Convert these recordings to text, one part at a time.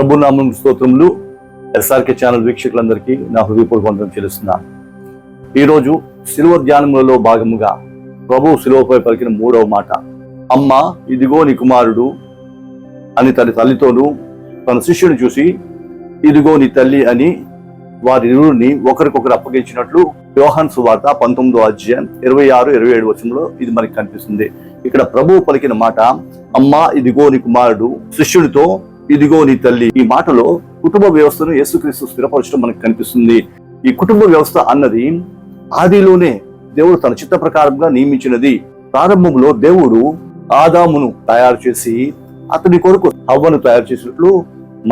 ప్రభునామం స్తోత్రములు SRK channel వీక్షకులందరికీ నా హృదయపూర్వక వందనం చెల్లిస్తున్నాను ఈరోజు శిలువ ధ్యానములలో భాగముగా ప్రభు శిలువపై పలికిన మూడవ మాట. అమ్మ ఇదిగో నీ కుమారుడు అని తన తల్లితోనూ తన శిష్యుని చూసి ఇదిగో నీ తల్లి అని వారి ఇరువురిని ఒకరికొకరు అప్పగించినట్లు యోహాన్ సువార్త పంతొమ్మిదో అధ్యాయం ఇరవై ఆరు ఇరవై ఏడు వచనంలో ఇది మనకి కనిపిస్తుంది. ఇక్కడ ప్రభువు పలికిన మాట అమ్మ ఇదిగో నీ కుమారుడు శిష్యుడితో ఇదిగో నీ తల్లి. ఈ మాటలో కుటుంబ వ్యవస్థను యేసుక్రీస్తు స్థిరపరచడం మనకు కనిపిస్తుంది. ఈ కుటుంబ వ్యవస్థ అన్నది ఆదిలోనే దేవుడు తన చిత్త ప్రకారంగా నియమించినది. ప్రారంభంలో దేవుడు ఆదామును తయారు చేసి అతని కొరకు హవ్వను తయారు చేసినట్లు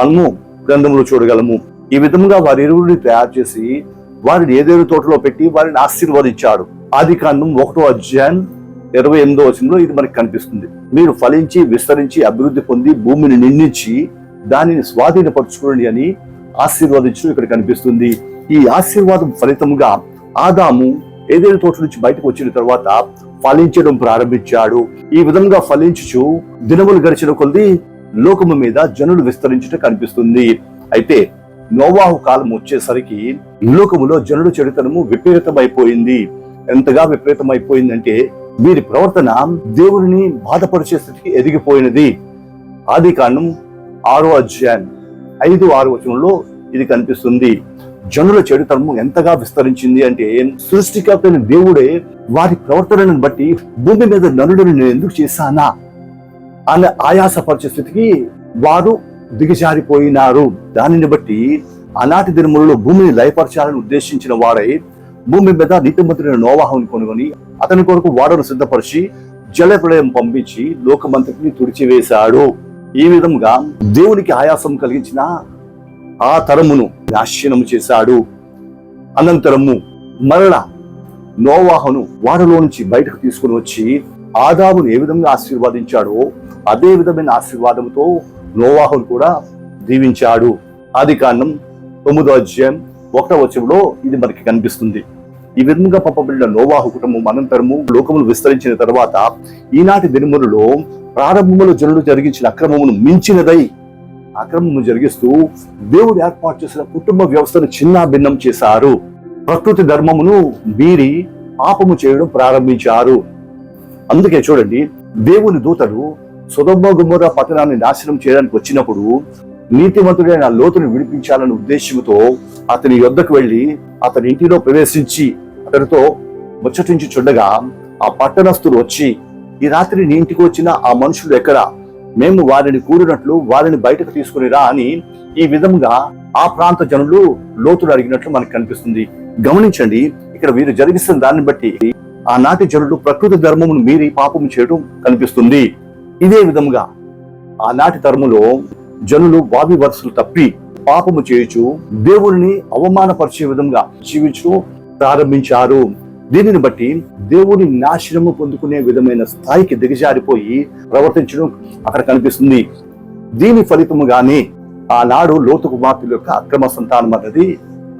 మనము గ్రంథంలో చూడగలము. ఈ విధంగా వారి ఇరువురిని తయారు చేసి వారిని ఏదేరు తోటలో పెట్టి వారిని ఆశీర్వదించాడు. ఆది కాండం ఒకటో అధ్యాయం ఇరవై ఎనిమిదో వచనంలో ఇది మనకి కనిపిస్తుంది. మీరు ఫలించి విస్తరించి అభివృద్ధి పొంది భూమిని నిందించి దానిని స్వాధీనపరచుకోండి అని ఆశీర్వాదించడం ఇక్కడ కనిపిస్తుంది. ఈ ఆశీర్వాదం ఫలితంగా ఆదాము ఏదైనా తోట నుంచి బయటకు వచ్చిన తర్వాత ఫలించడం ప్రారంభించాడు. ఈ విధంగా ఫలించుచు దినములు గడిచిన కొద్ది లోకము మీద జనులు విస్తరించడం కనిపిస్తుంది. అయితే నోవాహు కాలం వచ్చేసరికి లోకములో జనుల చరితనము విపరీతమైపోయింది. ఎంతగా విపరీతమైపోయిందంటే వీరి ప్రవర్తన దేవుడిని బాధపరిచే స్థితికి ఎదిగిపోయినది. ఆది కాండం ఆరో అధ్యాయం ఐదు ఆరు వచనంలో ఇది కనిపిస్తుంది. జనుల చెడుతనము ఎంతగా విస్తరించింది అంటే సృష్టికర్తైన దేవుడే వారి ప్రవర్తనను బట్టి భూమి మీద నరుడిని నేను ఎందుకు చేశానా? అనే ఆయాస పరిస్థితికి వారు దిగజారిపోయినారు. దానిని బట్టి ఆనాటి దినములలో భూమిని లయపరచాలని ఉద్దేశించిన వారై భూమి మీద నీతిమంతుడైన నోవాహుని కొనుగొని అతని కొరకు వాడను సిద్ధపరిచి జలప్రలయం పంపించి లోకమంతటిని తుడిచివేశాడు. ఈ విధంగా దేవునికి ఆయాసం కలిగించిన ఆ తరమును నాశనం చేశాడు. అనంతరము మరణ నోవాహను వాడలో నుంచి బయటకు తీసుకుని వచ్చి ఆదామును ఏ విధంగా ఆశీర్వాదించాడో అదే విధమైన ఆశీర్వాదంతో నోవాహును కూడా దీవించాడు. ఆది కాండం తొమ్మిదో అధ్యాయం ఒకటో వచ్చంలో ఇది మనకి కనిపిస్తుంది. ఈ విధంగా పంపబడిన నోవాహు కుటుంబం అనంతరము లోకములు విస్తరించిన తర్వాత ఈనాటి దినములలో ప్రారంభములో జనులు జరిగించిన అక్రమమును మించినదై అక్రమము జరిగిస్తూ దేవుడు ఏర్పాటు చేసిన కుటుంబ వ్యవస్థను చిన్న భిన్నం చేశారు. ప్రకృతి ధర్మమును మీరి పాపము చేయడం ప్రారంభించారు. అందుకే చూడండి దేవుని దూతలు సుధమ్మ గుమ్మర పట్టణాన్ని నాశనం చేయడానికి వచ్చినప్పుడు నీతిమంతుడైన లోతును విడిపించాలనే ఉద్దేశంతో అతని యొద్దకు వెళ్ళి అతని ఇంటిలో ప్రవేశించి అతనితో ముచ్చటించి చూడగా ఆ పట్టణస్థులు వచ్చి ఈ రాత్రి నీ ఇంటికి వచ్చిన ఆ మనుషులు ఎక్కడ? మేము వారిని కూడినట్లు వారిని బయటకు తీసుకునిరా అని ఈ విధంగా ఆ ప్రాంత జనులు లోతులు అడిగినట్లు మనకు కనిపిస్తుంది. గమనించండి ఇక్కడ వీరు జరిగిస్తున్న దాన్ని బట్టి ఆనాటి జనులు ప్రకృతి ధర్మమును మీరి పాపం చేయడం కనిపిస్తుంది. ఇదే విధముగా ఆనాటి ధర్మంలో జనులు వావి వరుసలు తప్పి పాపము చేయుచు దేవుడిని అవమానపరిచే విధంగా జీవించడం ప్రారంభించారు. దీనిని బట్టి దేవుని నాశనము పొందుకునే విధమైన స్థాయికి దిగజారిపోయి ప్రవర్తించడం అక్కడ కనిపిస్తుంది. దీని ఫలితముగానే ఆనాడు లోతు కుమార్తెల యొక్క అక్రమ సంతానం అన్నది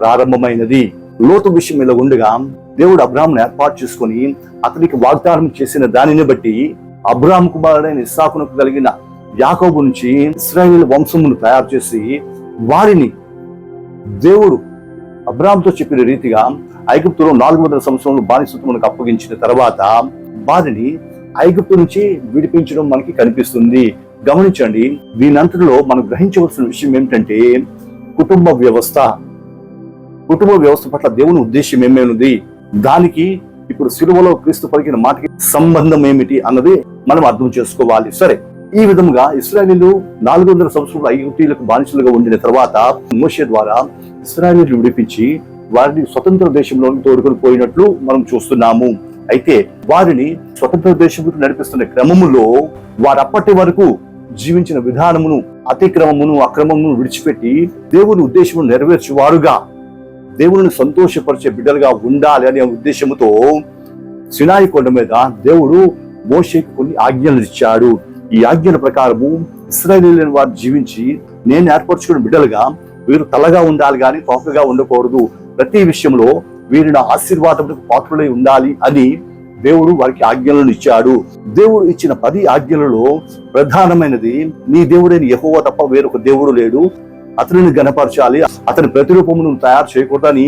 ప్రారంభమైనది. లోతు విషయం ఇలా ఉండగా దేవుడు అబ్రాహ్మను ఏర్పాటు చేసుకొని అతనికి వాగ్దానం చేసిన దానిని బట్టి అబ్రాహ్మ కుమారుడైన ఇస్సాకునకు కలిగిన యాకోబు నుంచి ఇస్రాయేల్ వంశమును తయారు చేసి వారిని దేవుడు అబ్రామ్తో చెప్పిన రీతిగా ఐగుప్తులో నాలుగు వందల సంవత్సరంలో బానిసత్వమునకు అప్పగించిన తర్వాత వారిని ఐగుప్తు నుంచి విడిపించడం మనకి కనిపిస్తుంది. గమనించండి దీనంతటిలో మనం గ్రహించవలసిన విషయం ఏమిటంటే కుటుంబ వ్యవస్థ. కుటుంబ వ్యవస్థ పట్ల దేవుని ఉద్దేశం ఏమైనది? దానికి ఇప్పుడు సిలువలో క్రీస్తు పలికిన మాటకి సంబంధం ఏమిటి అన్నది మనం అర్థం చేసుకోవాలి. సరే ఈ విధంగా ఇస్రాయలీలు నాలుగు వందల సంవత్సరాలు ఐగుప్తీలకు బానిసలుగా ఉండిన తర్వాత మోషే ద్వారా ఇస్రాయలీలు విడిపించి వారిని స్వతంత్ర దేశంలోకి తోడుకొని పోయినట్లు మనం చూస్తున్నాము. అయితే వారిని స్వతంత్ర దేశంలో నడిపిస్తున్న క్రమములో వారు అప్పటి వరకు జీవించిన విధానమును అతిక్రమమును అక్రమమును విడిచిపెట్టి దేవుని ఉద్దేశము నెరవేర్చువారుగా దేవుని సంతోషపరిచే బిడ్డలుగా ఉండాలి అనే ఉద్దేశంతో సినాయి కొండ మీద దేవుడు మోషేకి కొన్ని ఆజ్ఞలు ఇచ్చాడు. ఈ ఆజ్ఞల ప్రకారము ఇస్రాయలీలను వారు జీవించి నేను ఏర్పరచుకున్న బిడ్డలుగా వీరు తలగా ఉండాలి కానీ తోకగా ఉండకూడదు ప్రతి విషయంలో వీరు నా ఆశీర్వాదములకు పాత్రులై ఉండాలి అని దేవుడు వారికి ఆజ్ఞలను ఇచ్చాడు. దేవుడు ఇచ్చిన పది ఆజ్ఞలలో ప్రధానమైనది నీ దేవుడైన యెహోవా తప్ప వేరొక దేవుడు లేడు. అతనిని గణపరచాలి అతని ప్రతిరూపమును తయారు చేయకూడదని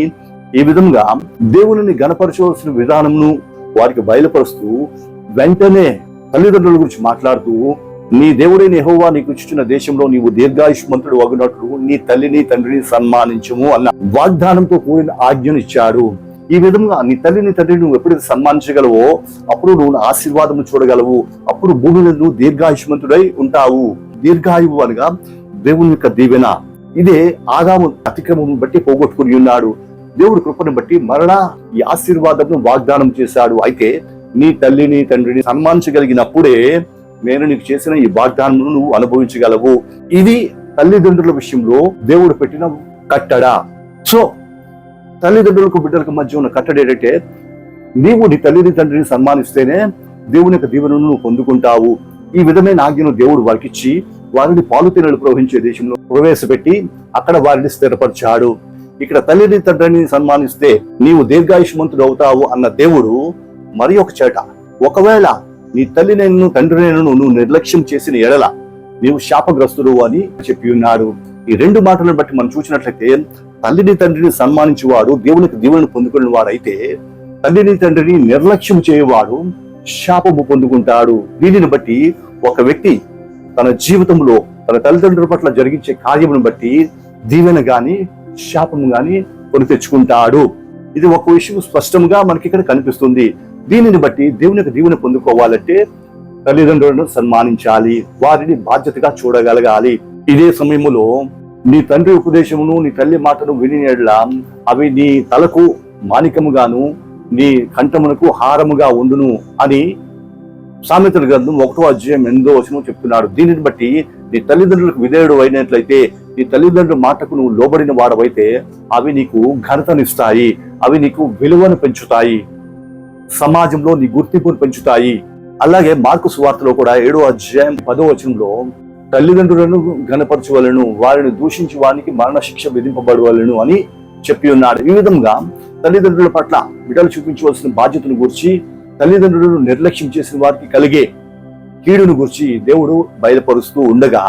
ఈ విధంగా దేవుని గణపరచవలసిన విధానంను వారికి బయలుపరుస్తూ వెంటనే తల్లిదండ్రుల గురించి మాట్లాడుతూ నీ దేవుడైన యెహోవా నీకు ఇచ్చిన దేశంలో నీవు దీర్ఘాయుష్మంతుడు అగునట్లు నీ తల్లిని తండ్రిని సన్మానించము అన్న వాగ్దానంతో కూడిన ఆజ్ఞను ఇచ్చాడు ఈ విధంగా నీ తల్లిని తండ్రిని నువ్వు ఎప్పుడైతే సన్మానించగలవో అప్పుడు నువ్వు ఆశీర్వాదము చూడగలవు. అప్పుడు భూమిలో నువ్వు దీర్ఘాయుష్మంతుడై ఉంటావు. దీర్ఘాయువు అనగా దేవుని యొక్క దీవెన. ఇదే ఆదాము అతిక్రమం బట్టి పోగొట్టుకుని ఉన్నాడు. దేవుడు కృపను బట్టి మరలా ఈ ఆశీర్వాదమును వాగ్దానం చేశాడు. అయితే నీ తల్లిని తండ్రిని సన్మానించగలిగినప్పుడే నేను నీకు చేసిన ఈ వాగ్దానమును నువ్వు అనుభవించగలవు. ఇది తల్లిదండ్రుల విషయంలో దేవుడు పెట్టిన కట్టడ. సో తల్లిదండ్రులకు బిడ్డలకు మధ్య ఉన్న కట్టడ ఏంటంటే నీవు నీ తల్లిని తండ్రిని సన్మానిస్తేనే దేవుని యొక్క దీవెనను నువ్వు పొందుకుంటావు. ఈ విధమైన ఆజ్ఞను దేవుడు వారికి ఇచ్చి వారిని పాలుతీనలు ప్రవహించే దేశంలో ప్రవేశపెట్టి అక్కడ వారిని స్థిరపరిచాడు. ఇక్కడ తల్లిని తండ్రిని సన్మానిస్తే నీవు దీర్ఘాయుష్మంతుడు అవుతావు అన్న దేవుడు మరి ఒక చేట. ఒకవేళ నీ తండ్రి నేనను నువ్వు నిర్లక్ష్యం చేసిన ఎడల నీవు శాపగ్రస్తుడు అని చెప్పి ఉన్నాడు. ఈ రెండు మాటలను బట్టి మనం చూసినట్లయితే తల్లిని తండ్రిని సన్మానించేవాడు దేవునికి దీవులను పొందుకున్న వాడైతే తల్లిని తండ్రిని నిర్లక్ష్యం చేయవాడు శాపము పొందుకుంటాడు. దీనిని బట్టి ఒక వ్యక్తి తన జీవితంలో తన తల్లిదండ్రుల పట్ల జరిగించే కార్యమును బట్టి దీవెన గాని శాపము గాని కొని తెచ్చుకుంటాడు. ఇది ఒక విషయం స్పష్టంగా మనకి ఇక్కడ కనిపిస్తుంది. దీనిని బట్టి దేవుని యొక్క దీవెన పొందుకోవాలంటే తల్లిదండ్రులను సన్మానించాలి వారిని బాధ్యతగా చూడగలగాలి. ఇదే సమయంలో నీ తండ్రి ఉపదేశమును నీ తల్లి మాటను విని అవి నీ తలకు మాణికముగాను నీ కంఠమునకు హారముగా ఉండును అని సామెతల గ్రంథం ఒకటో అధ్యాయం ఎనిమిదో వచనం చెప్తున్నాడు. దీనిని బట్టి నీ తల్లిదండ్రులకు విధేయుడు అయినట్లయితే నీ తల్లిదండ్రుల మాటకు నువ్వు లోబడిన వాడవైతే అవి నీకు ఘనతనిస్తాయి అవి నీకు విలువను పెంచుతాయి. సమాజంలో నీ గుర్తింపును పెంచుతాయి. అలాగే మార్కు సువార్తలో కూడా ఏడో అధ్యాయం పదో వచనంలో తల్లిదండ్రులను గణపరచవలను వారిని దూషించి వారికి మరణశిక్ష విధింపబడవలను అని చెప్పి ఉన్నాడు. ఈ విధంగా తల్లిదండ్రుల పట్ల బిడ్డలు చూపించవలసిన బాధ్యతను గురించి తల్లిదండ్రులను నిర్లక్ష్యం చేసిన వారికి కలిగే కీడును గురించి దేవుడు బయలుపరుస్తూ ఉండగా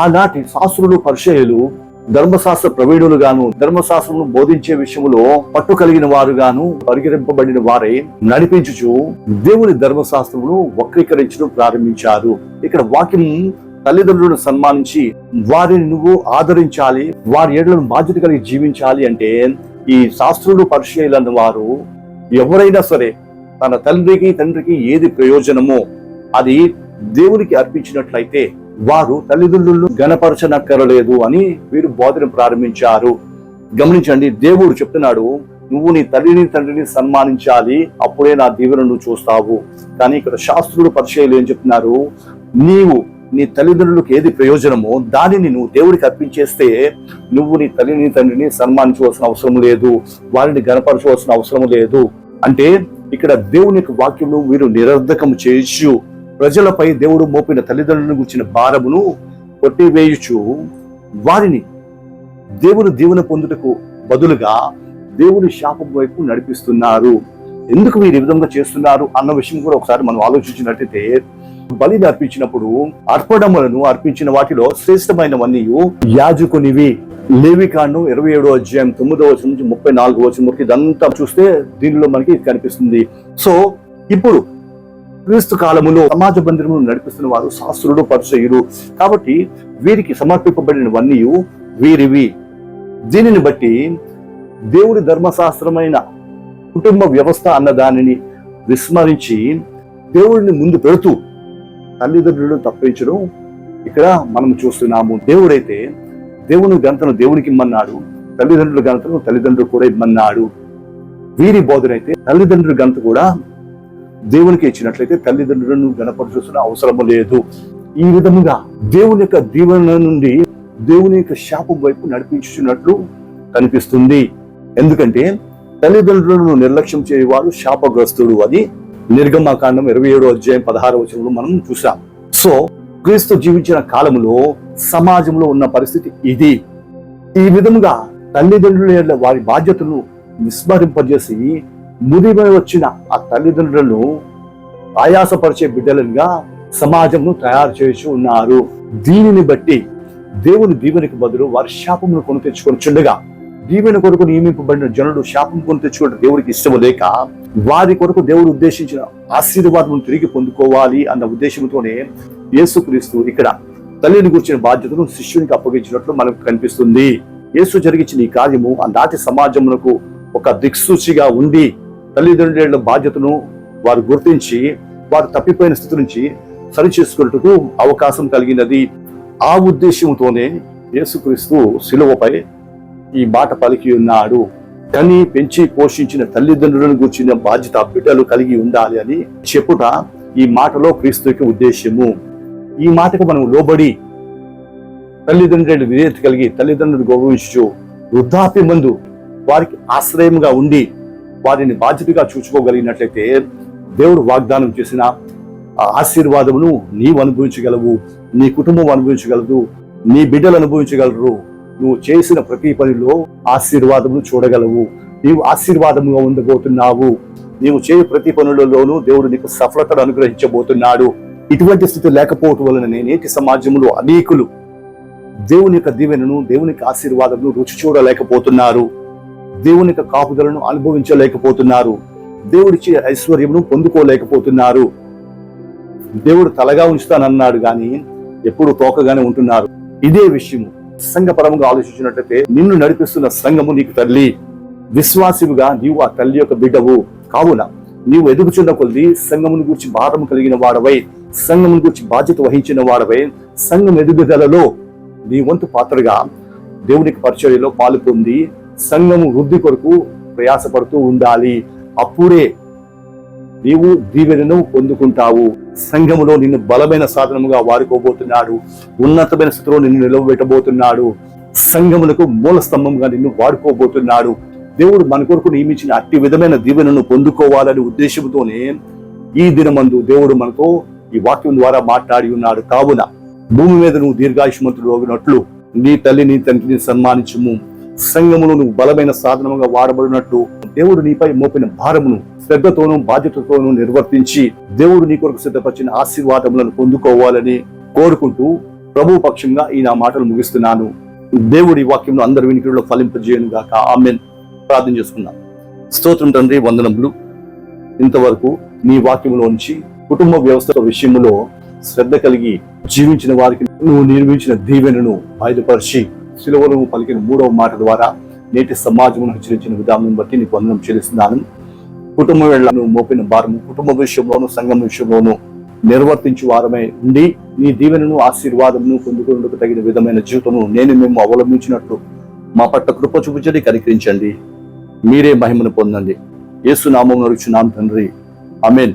ఆనాటి శాస్త్రులు పరిచయలు ధర్మశాస్త్ర ప్రవీణులు గాను ధర్మశాస్త్రము బోధించే విషయంలో పట్టు కలిగిన వారు గాను పరిగణింపబడిన వారే నడిపించుచు దేవుని ధర్మశాస్త్రమును వక్రీకరించడం ప్రారంభించారు. ఇక్కడ వాక్యం తల్లిదండ్రులను సన్మానించి వారిని నువ్వు ఆదరించాలి వారి ఏళ్ళను బాధ్యత కలిగి జీవించాలి అంటే ఈ శాస్త్రులు పరిచయాలన్న వారు ఎవరైనా సరే తన తండ్రికి తండ్రికి ఏది ప్రయోజనమో అది దేవునికి అర్పించినట్లయితే వారు తల్లిదండ్రులను గణపరచనక్కరలేదు అని వీరు బోధన ప్రారంభించారు. గమనించండి దేవుడు చెప్తున్నాడు నువ్వు నీ తల్లిని తండ్రిని సన్మానించాలి అప్పుడే నా దీవెనను నువ్వు చూస్తావు. కానీ ఇక్కడ శాస్త్రుడు పరిచయాలు ఏం చెప్తున్నారు? నీవు నీ తల్లిదండ్రులకు ఏది ప్రయోజనమో దానిని నువ్వు దేవుడికి అర్పించేస్తే నువ్వు నీ తల్లిని తండ్రిని సన్మానించవలసిన అవసరం లేదు వారిని గణపరచవలసిన అవసరం లేదు. అంటే ఇక్కడ దేవుని యొక్క వాక్యము వీరు నిరర్ధకం చేయొచ్చు ప్రజలపై దేవుడు మోపిన తల్లిదండ్రులను గుర్చిన భారమును కొట్టివేయుచు వారిని దేవుని దీవెన పొందుటకు బదులుగా దేవుని శాపం వైపు నడిపిస్తున్నారు. ఎందుకు వీరు ఈ విధంగా చేస్తున్నారు అన్న విషయం కూడా ఒకసారి మనం ఆలోచించినట్టయితే బలిని అర్పించినప్పుడు అర్పణములను అర్పించిన వాటిలో శ్రేష్టమైనవన్నీ యాజకునివి. లేవికాండం ఇరవై ఏడో అధ్యాయం తొమ్మిదో వచ్చిన నుంచి ముప్పై నాలుగు వచ్చిన వరకు ఇదంతా చూస్తే దీనిలో మనకి కనిపిస్తుంది. సో ఇప్పుడు క్రీస్తు కాలములో సమాజ బంధమును నడిపిస్తున్న వారు శాస్త్రుడు పరిచయుడు కాబట్టి వీరికి సమర్పింపబడినవన్నీ వీరివి. దీనిని బట్టి దేవుడి ధర్మశాస్త్రమైన కుటుంబ వ్యవస్థ అన్న దానిని విస్మరించి దేవుడిని ముందు పెడుతూ తల్లిదండ్రులను తప్పించడం ఇక్కడ మనం చూస్తున్నాము. దేవుడైతే దేవుని గంతను దేవునికి ఇమ్మన్నాడు తల్లిదండ్రుల గంతను తల్లిదండ్రులు కూడా ఇమ్మన్నాడు. వీరి బోధనైతే తల్లిదండ్రుల గంత కూడా దేవునికి ఇచ్చినట్లయితే తల్లిదండ్రులను గణపరచుసిన అవసరం లేదు. ఈ విధముగా దేవుని యొక్క దీవెన నుండి దేవుని యొక్క శాపం వైపు నడిపించున్నట్లు కనిపిస్తుంది. ఎందుకంటే తల్లిదండ్రులను నిర్లక్ష్యం చేయవాడు శాపగ్రస్తుడు అని నిర్గమాకాండం ఇరవై ఏడో అధ్యాయం పదహారు వచనంలో మనం చూసాం సో క్రీస్తు జీవించిన కాలంలో సమాజంలో ఉన్న పరిస్థితి ఇది. ఈ విధముగా తల్లిదండ్రుల వారి బాధ్యతను విస్మరింపజేసి ముదిమై వచ్చిన ఆ తల్లిదండ్రులను ఆయాసపరిచే బిడ్డలుగా సమాజంను తయారు చేసి ఉన్నారు. దీనిని బట్టి దేవుని దీవెనికి బదులు వారి శాపమును కొని తెచ్చుకొని చుండగా దీవెన కొరకు నియమింపబడిన జనుడు శాపం కొని తెచ్చుకుంటే దేవుడికి ఇష్టం లేక వారి కొరకు దేవుడు ఉద్దేశించిన ఆశీర్వాదం తిరిగి పొందుకోవాలి అన్న ఉద్దేశంతోనే యేసుక్రీస్తు ఇక్కడ తల్లిని గురించిన బాధ్యతను శిష్యునికి అప్పగించినట్లు మనకు కనిపిస్తుంది. యేసు జరిగించిన ఈ కార్యము ఆనాటి సమాజమునకు ఒక దిక్సూచిగా ఉండి తల్లిదండ్రుల బాధ్యతను వారు గుర్తించి వారు తప్పిపోయిన స్థితి నుంచి సరిచేసుకున్నట్టుకు అవకాశం కలిగినది. ఆ ఉద్దేశంతోనే యేసుక్రీస్తు శిలువపై ఈ మాట పలికి ఉన్నాడు. కని పెంచి పోషించిన తల్లిదండ్రులను గుర్చిన బాధ్యత బిడ్డలు కలిగి ఉండాలి అని చెప్పుట ఈ మాటలో క్రీస్తుకి ఉద్దేశము. ఈ మాటకు మనం లోబడి తల్లిదండ్రులు విధేయత కలిగి తల్లిదండ్రులు గౌరవించు వృద్ధాప్య మందు వారికి ఆశ్రయంగా ఉండి వారిని బాధ్యతగా చూసుకోగలిగినట్లయితే దేవుడు వాగ్దానం చేసిన ఆశీర్వాదమును నీవు అనుభవించగలవు నీ కుటుంబం అనుభవించగలదు నీ బిడ్డలు అనుభవించగలరు. నువ్వు చేసిన ప్రతి పనిలో ఆశీర్వాదమును చూడగలవు. నీవు ఆశీర్వాదముగా ఉండబోతున్నావు. నీవు చేయు ప్రతి పనులలోనూ దేవుడు నీకు సఫలతను అనుగ్రహించబోతున్నాడు. ఇటువంటి స్థితి లేకపోవటం వలన నేటి సమాజంలో అనేకులు దేవుని యొక్క దీవెనను దేవుని యొక్క ఆశీర్వాదమును రుచి చూడలేకపోతున్నారు. దేవుని యొక్క కాపుదలను అనుభవించలేకపోతున్నారు. దేవుడిచ్చే ఐశ్వర్యమును పొందుకోలేకపోతున్నారు. దేవుడు తలగా ఉంచుతానన్నాడు గాని ఎప్పుడు తోకగానే ఉంటున్నారు. ఇదే విషయము సంఘపరంగా ఆలోచించినట్లయితే నిన్ను నడిపిస్తున్న సంఘము నీకు తల్లి. విశ్వాసివుగా నీవు ఆ తల్లి యొక్క బిడ్డవు. కావున నీవు ఎదుగుచున్న కొద్ది సంఘముని గురించి భారం కలిగిన వాడవై సంఘముని గురించి బాధ్యత వహించిన వాడవై సంఘం ఎదుగుదలలో నీ వంతు పాత్రగా దేవునికి పరిచర్యలో పాలు పొంది సంఘము వృద్ధి కొరకు ప్రయాసపడుతూ ఉండాలి. అప్పుడే నీవు దీవెనను పొందుకుంటావు. సంఘములో నిన్ను బలమైన సాధనముగా వాడుకోబోతున్నాడు. ఉన్నతమైన స్థితిలో నిన్ను నిలవబెట్టబోతున్నాడు. సంఘములకు మూల స్తంభంగా నిన్ను వాడుకోబోతున్నాడు. దేవుడు మన కొరకు నియమించిన అట్టి విధమైన దీవెనను పొందుకోవాలనే ఉద్దేశంతోనే ఈ దినమందు దేవుడు మనతో ఈ వాక్యం ద్వారా మాట్లాడి ఉన్నాడు. కావున భూమి మీద నువ్వు దీర్ఘాయుష్మంతుడు నీ తల్లి నీ తండ్రిని సన్మానించుము. సంఘమును నువ్వు బలమైన సాధనముగా వాడబడినట్టు దేవుడు నీపై మోపిన భారమును శ్రద్ధతోనూ బాధ్యతతోనూ నిర్వర్తించి దేవుడు నీ కొరకు సిద్ధపరిచిన ఆశీర్వాదములను పొందుకోవాలని కోరుకుంటూ ప్రభు పక్షంగా ఈ నా మాటలు ముగిస్తున్నాను. దేవుడి వాక్యంలో అందరి వినికిడిలో ఫలింపజేయను గాక. ఆమెన్. ప్రార్థన చేసుకున్నాం స్తోత్రం తండ్రి వందనములు. ఇంతవరకు నీ వాక్యములోంచి కుటుంబ వ్యవస్థ విషయంలో శ్రద్ధ కలిగి జీవించిన వారికి నువ్వు నిర్మించిన దీవెనను బయలుపరిచి శిలువలు పలికిన మూడవ మాట ద్వారా నేటి సమాజమును హెచ్చరించిన విధానం బట్టి నీకు వందనం చెల్లిస్తున్నాను. కుటుంబ వేళ్ళను మోపిన భారము కుటుంబ విషయంలోను సంఘం విషయంలోను నిర్వర్తించు వారమై ఉండి నీ దీవెనను ఆశీర్వాదమును పొందుకునేందుకు తగిన విధమైన జీవితము నేను మేము అవలంబించినట్లు మా పట్ల కృప చూపించండి కనికరించండి. మీరే మహిమను పొందండి. యేసు నామం నడుచున్నాం తండ్రి. అమేన్